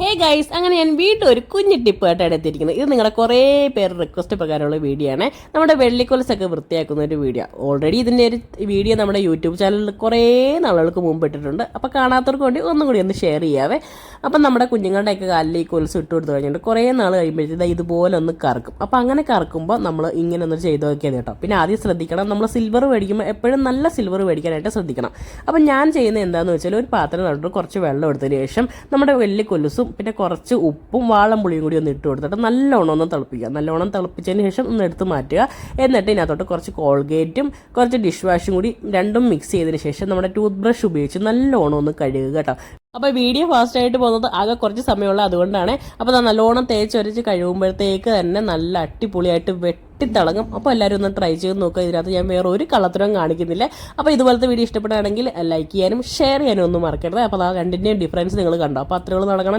Hey guys അങ്ങനെ ഞാൻ വീണ്ടും ഒരു കുഞ്ഞു ടിപ്പ് ആയിട്ടാണ് എത്തിയിരിക്കുന്നത് ഇത് നിങ്ങളുടെ കുറേ പേർ റിക്വസ്റ്റ് പ്രകാരമുള്ള വീഡിയോ ആണ്. നമ്മുടെ വെള്ളിക്കൊലസൊക്കെ വൃത്തിയാക്കുന്ന ഒരു വീഡിയോ ഓൾറെഡി ഇതിന്റെ ഒരു വീഡിയോ നമ്മുടെ യൂട്യൂബ് ചാനലിൽ കുറേ നാളുകൾക്ക് മുമ്പ് ഇട്ടിട്ടുണ്ട്. അപ്പോൾ കാണാത്തവർക്ക് വേണ്ടി ഒന്നും കൂടി ഒന്ന് ഷെയർ ചെയ്യാവേ. അപ്പം നമ്മുടെ കുഞ്ഞുങ്ങളുടെയൊക്കെ കാലിൽ ഈ കൊലസ് ഇട്ട് കൊടുത്തു കഴിഞ്ഞിട്ട് കുറേ നാൾ കഴിയുമ്പോഴത്തേക്ക് ഇതുപോലെ ഒന്ന് കറക്കും. അപ്പോൾ അങ്ങനെ കറക്കുമ്പോൾ നമ്മൾ ഇങ്ങനെ ഒന്ന് ചെയ്ത് നോക്കിയത് കേട്ടോ. പിന്നെ ആദ്യം ശ്രദ്ധിക്കണം നമ്മൾ സിൽവർ മേടിക്കുമ്പോൾ എപ്പോഴും നല്ല സിൽവർ മേടിക്കാനായിട്ട് ശ്രദ്ധിക്കണം. അപ്പം ഞാൻ ചെയ്യുന്നത് എന്താണെന്ന് വെച്ചാൽ ഒരു പാത്രം നട്ടിട്ട് കുറച്ച് വെള്ളം എടുത്തതിന് ശേഷം നമ്മുടെ വെള്ളി കൊലുസും പിന്നെ കുറച്ച് ഉപ്പും വാളംപുളിയും കൂടി ഒന്ന് ഇട്ട് കൊടുത്തിട്ട് നല്ലോണം ഒന്ന് തിളപ്പിക്കുക. നല്ലോണം തിളപ്പിച്ചതിന് ശേഷം ഒന്ന് എടുത്ത് മാറ്റുക. എന്നിട്ട് ഇതിനകത്തോട്ട് കുറച്ച് കോൾഗേറ്റും കുറച്ച് ഡിഷ് വാഷും കൂടി രണ്ടും മിക്സ് ചെയ്തതിന് ശേഷം നമ്മുടെ ടൂത്ത് ബ്രഷ് ഉപയോഗിച്ച് നല്ലോണം ഒന്ന് കഴുകുക കേട്ടോ. അപ്പോൾ വീഡിയോ ഫാസ്റ്റ് ആയിട്ട് പോകുന്നത് ആകെ കുറച്ച് സമയമുള്ള അതുകൊണ്ടാണ്. അപ്പോൾ നല്ലോണം തേച്ചൊരച്ച് കഴിയുമ്പോഴത്തേക്ക് തന്നെ നല്ല അടിപൊളിയായിട്ട് വെട്ടിത്തിളങ്ങും. അപ്പോൾ എല്ലാവരും ഒന്ന് ട്രൈ ചെയ്ത് നോക്കുക ഇതിനകത്ത് ഞാൻ വേറെ ഒരു കളത്തിനും കാണിക്കുന്നില്ല. അപ്പോൾ ഇതുപോലത്തെ വീഡിയോ ഇഷ്ടപ്പെടുകയാണെങ്കിൽ ലൈക്ക് ചെയ്യാനും ഷെയർ ചെയ്യാനും ഒന്നും മറക്കരുത്. അപ്പോൾ ആ രണ്ടിന്റെയും ഡിഫറൻസ് നിങ്ങൾ കണ്ടോ. അപ്പോൾ അത്രയുള്ള നടക്കണം